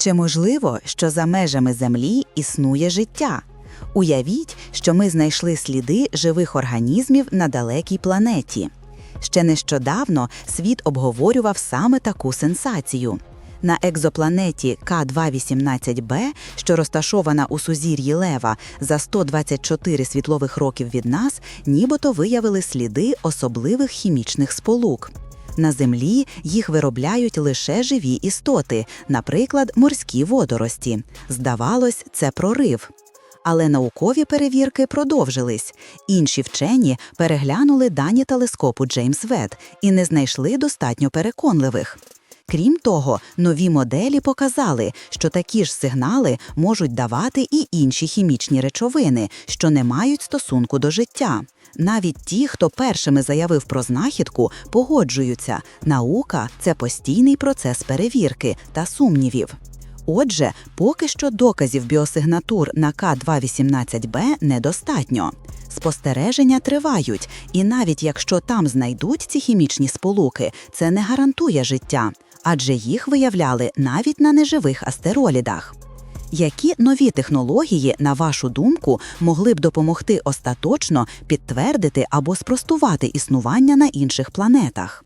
Чи можливо, що за межами Землі існує життя? Уявіть, що ми знайшли сліди живих організмів на далекій планеті. Ще нещодавно світ обговорював саме таку сенсацію. На екзопланеті К218b, що розташована у сузір'ї Лева за 124 світлових років від нас, нібито виявили сліди особливих хімічних сполук. На Землі їх виробляють лише живі істоти, наприклад, морські водорості. Здавалось, це прорив. Але наукові перевірки продовжились. Інші вчені переглянули дані телескопу Джеймс Вет і не знайшли достатньо переконливих. Крім того, нові моделі показали, що такі ж сигнали можуть давати і інші хімічні речовини, що не мають стосунку до життя. Навіть ті, хто першими заявив про знахідку, погоджуються. Наука це постійний процес перевірки та сумнівів. Отже, поки що доказів біосигнатур на К218b недостатньо. Спостереження тривають, і навіть якщо там знайдуть ці хімічні сполуки, це не гарантує життя, адже їх виявляли навіть на неживих астероїдах. Які нові технології, на вашу думку, могли б допомогти остаточно підтвердити або спростувати існування на інших планетах?